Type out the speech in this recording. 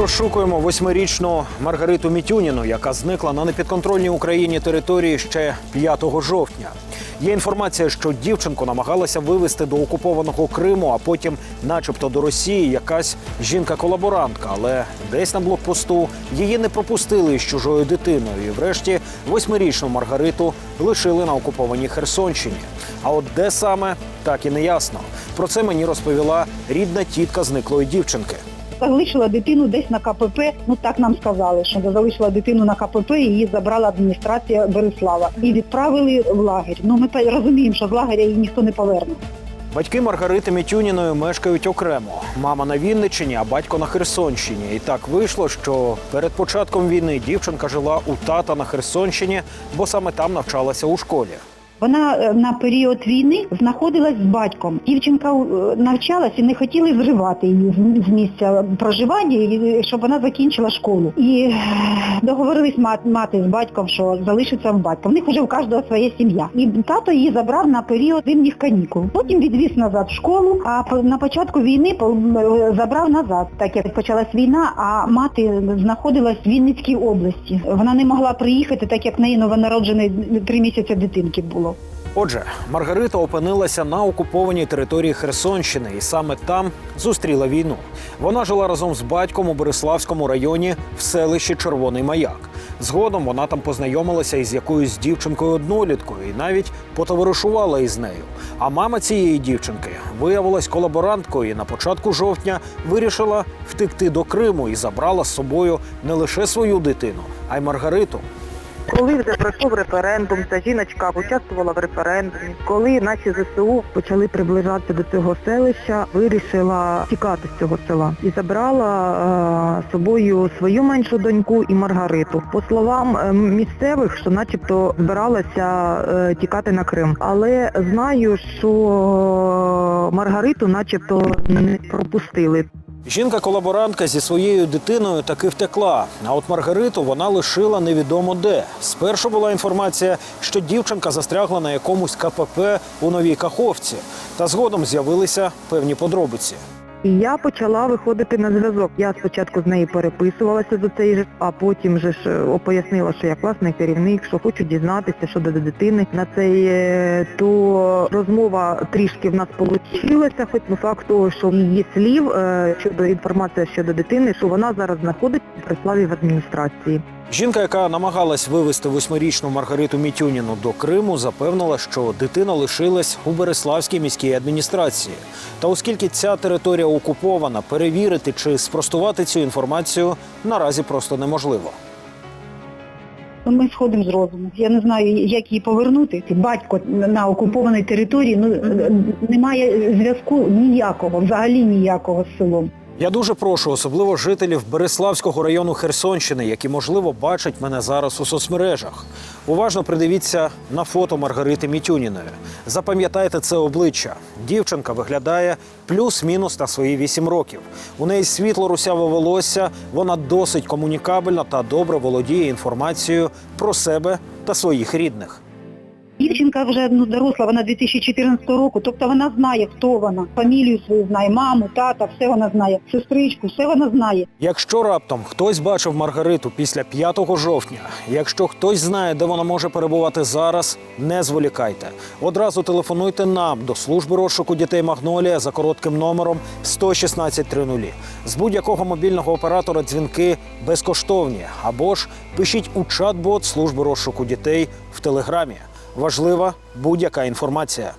розшукуємо восьмирічну Маргариту Мітюніну, яка зникла на непідконтрольній Україні території ще 5 жовтня. Є інформація, що дівчинку намагалася вивезти до окупованого Криму, а потім, начебто, до Росії, якась жінка-колаборантка. Але десь на блокпосту її не пропустили з чужою дитиною. І врешті восьмирічну Маргариту лишили на окупованій Херсонщині. А от де саме так і не ясно. Про це мені розповіла рідна тітка зниклої дівчинки. Залишила дитину десь на КПП, ну так нам сказали, що залишила дитину на КПП і її забрала адміністрація Береслава. І відправили в лагерь. Ну ми розуміємо, що з лагеря її ніхто не поверне. Батьки Маргарити Мітюніної мешкають окремо. Мама на Вінниччині, а батько на Херсонщині. І так вийшло, що перед початком війни дівчинка жила у тата на Херсонщині, бо саме там навчалася у школі. Вона е, на період війни знаходилась з батьком. Дівчинка е, навчалась і не хотіли зривати її з- місця проживання, щоб вона закінчила школу. І е, договорились мати з батьком, що залишиться в батька. В них вже у кожного своя сім'я. І тато її забрав на період зимніх канікул. Потім відвіз назад в школу, а на початку війни е, забрав назад, так як почалась війна, а мати знаходилась в Вінницькій області. Вона не могла приїхати, так як в неї новонароджений три місяці дитинки було. Отже, Маргарита опинилася на окупованій території Херсонщини і саме там зустріла війну. Вона жила разом з батьком у Бориславському районі в селищі Червоний Маяк. Згодом вона там познайомилася із якоюсь дівчинкою одноліткою і навіть потоваришувала із нею. А мама цієї дівчинки виявилась колаборанткою і на початку жовтня вирішила втекти до Криму і забрала з собою не лише свою дитину, а й Маргариту. Коли вже пройшов референдум, ця жіночка участвувала в референдумі. Коли наші ЗСУ почали приближатися до цього селища, вирішила тікати з цього села і забрала е, з собою свою меншу доньку і Маргариту. По словам е, місцевих, що начебто збиралася е, тікати на Крим. Але знаю, що Маргариту начебто не пропустили. Жінка-колаборантка зі своєю дитиною таки втекла. А от Маргариту вона лишила невідомо де. Спершу була інформація, що дівчинка застрягла на якомусь КПП у новій Каховці. Та згодом з'явилися певні подробиці. І я почала виходити на зв'язок. Я спочатку з нею переписувалася за цей же, а потім же ж е, пояснила, що я класний керівник, що хочу дізнатися щодо дитини на цей, е, то розмова трішки в нас вийшла, хоч по факту, що її слів е, щодо інформації щодо дитини, що вона зараз знаходиться в Преславі в адміністрації. Жінка, яка намагалась вивезти восьмирічну Маргариту Мітюніну до Криму, запевнила, що дитина лишилась у Береславській міській адміністрації. Та оскільки ця територія окупована, перевірити чи спростувати цю інформацію наразі просто неможливо. Ну, Ми сходимо з розуму. Я не знаю, як її повернути. Батько на окупованій території, ну немає зв'язку ніякого, взагалі ніякого з селом. Я дуже прошу, особливо жителів Береславського району Херсонщини, які можливо бачать мене зараз у соцмережах. Уважно придивіться на фото Маргарити Мітюніної. Запам'ятайте це обличчя. Дівчинка виглядає плюс-мінус на свої 8 років. У неї світло русяве волосся, вона досить комунікабельна та добре володіє інформацією про себе та своїх рідних. Дівчинка вже ну, доросла, вона 2014 року, тобто вона знає, хто вона, фамілію свою знає, маму, тата, все вона знає, сестричку, все вона знає. Якщо раптом хтось бачив Маргариту після 5 жовтня, якщо хтось знає, де вона може перебувати зараз, не зволікайте. Одразу телефонуйте нам до служби розшуку дітей Магнолія за коротким номером 11630. З будь-якого мобільного оператора дзвінки безкоштовні або ж пишіть у чат-бот служби розшуку дітей в телеграмі. Важлива будь-яка інформація.